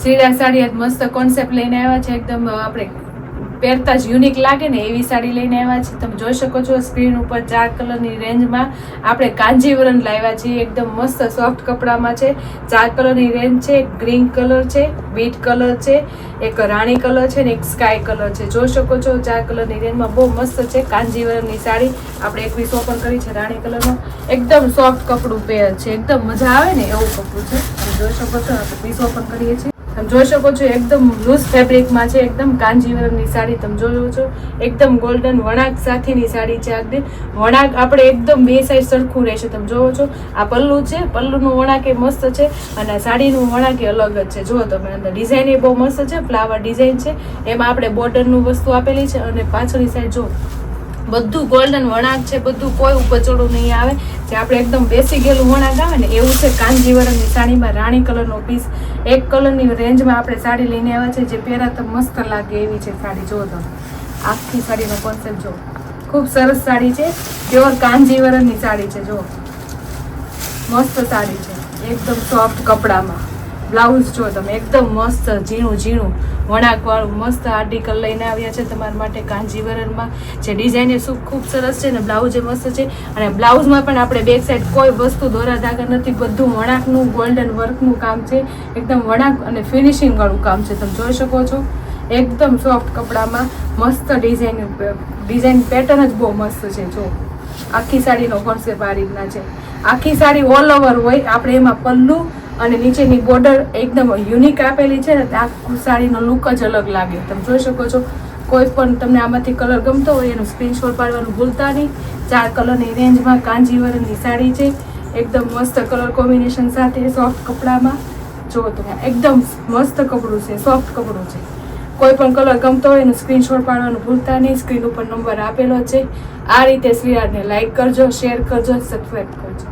શ્રીરા સાડી મસ્ત કોન્સેપ્ટ લઈને આવ્યા છે, એકદમ આપણે પહેરતા જ યુનિક લાગે ને એવી સાડી લઈને આવ્યા છે. તમે જોઈ શકો છો સ્ક્રીન ઉપર ચાર કલરની રેન્જમાં આપણે કાંજીવરમ લાવ્યા છીએ. એકદમ મસ્ત સોફ્ટ કપડામાં છે. ચાર કલરની રેન્જ છે. ગ્રીન કલર છે બીટ કલર છે, એક રાણી કલર છે ને એક સ્કાય કલર છે. જોઈ શકો છો, ચાર કલરની રેન્જમાં બહુ મસ્ત છે કાંજીવરમની સાડી. આપણે એક પીસ ઓપન કરી છે રાણી કલરમાં એકદમ સોફ્ટ કપડું પહેર છે. એકદમ મજા આવે ને એવું કપડું છે. જોઈ શકો છો, આપણે પીસ ઓપન કરીએ છીએ. તમે જોઈ શકો છો, એકદમ લૂઝ ફેબ્રિકમાં છે, એકદમ કાંજીવરમની સાડી તમે જોયો છો. એકદમ ગોલ્ડન વણાક સાથેની સાડી છે આગળ વણાક આપણે એકદમ બે સાઈડ સરખું રહેશે, તમે જોવો છો. આ પલ્લુ છે, પલ્લુનું વણાક એ મસ્ત છે અને સાડીનું વણાક એ અલગ જ છે. જુઓ તમે, અંદર ડિઝાઇન એ બહુ મસ્ત છે ફ્લાવર ડિઝાઇન છે. એમાં આપણે બોર્ડરનું વસ્તુ આપેલી છે અને પાછળની સાઈડ જો બધું ગોલ્ડન વણાક છે, બધું કોઈ ઉપચોડું નહીં આવે. જે આપણે એકદમ બેસી ગયેલું વણાક આવે ને, એવું છે કાંજીવરમની સાડીમાં રાણી કલરનો પીસ એક કલરની રેન્જમાં આપણે સાડી લઈને આવ્યા છે જે પહેરા તો મસ્ત લાગે એવી છે સાડી. જુઓ તો આખી સાડીનો કોન્સેપ્ટ જુઓ ખૂબ સરસ સાડી છે પ્યોર કાંજીવરમની સાડી છે જુઓ મસ્ત સાડી છે, એકદમ સોફ્ટ કપડામાં. બ્લાઉઝ જો તમે એકદમ મસ્ત ઝીણું ઝીણું વણાકવાળું મસ્ત આર્ટિકલ લઈને આવ્યા છે તમારા માટે કાંજીવરણમાં. જે ડિઝાઇન એ શું ખૂબ સરસ છે ને બ્લાઉઝ એ મસ્ત છે. અને બ્લાઉઝમાં પણ આપણે બેક સાઈડ કોઈ વસ્તુ દોરા ધાગા નથી, બધું વણાકનું ગોલ્ડન વર્કનું કામ છે. એકદમ વણાક અને ફિનિશિંગવાળું કામ છે. તમે જોઈ શકો છો? એકદમ સોફ્ટ કપડામાં મસ્ત ડિઝાઇન ડિઝાઇન પેટર્ન જ બહુ મસ્ત છે. જો, આખી સાડીનો કોન્સેપ્ટ આ રીતના છે. આખી સાડી ઓલ ઓવર હોય, આપણે એમાં પલ્લુ અને નીચેની બોર્ડર એકદમ યુનિક આપેલી છે ને આખું સાડીનો લુક જ અલગ લાગે. તમે જોઈ શકો છો, કોઈ પણ તમને આમાંથી કલર ગમતો હોય, એનું સ્ક્રીનશોટ પાડવાનું ભૂલતા નહીં. ચાર કલરની રેન્જમાં કાંજીવરમની સાડી છે. એકદમ મસ્ત કલર કોમ્બિનેશન સાથે સોફ્ટ કપડામાં. જો તમે એકદમ મસ્ત કપડું છે સોફ્ટ કપડું છે. કોઈ પણ કલર ગમતો હોય, એનું સ્ક્રીનશોટ પાડવાનું ભૂલતા નહીં. સ્ક્રીન ઉપર નંબર આપેલો છે. આ રીતે શ્રીરાજને લાઇક કરજો શેર કરજો સબસ્ક્રાઈબ કરજો.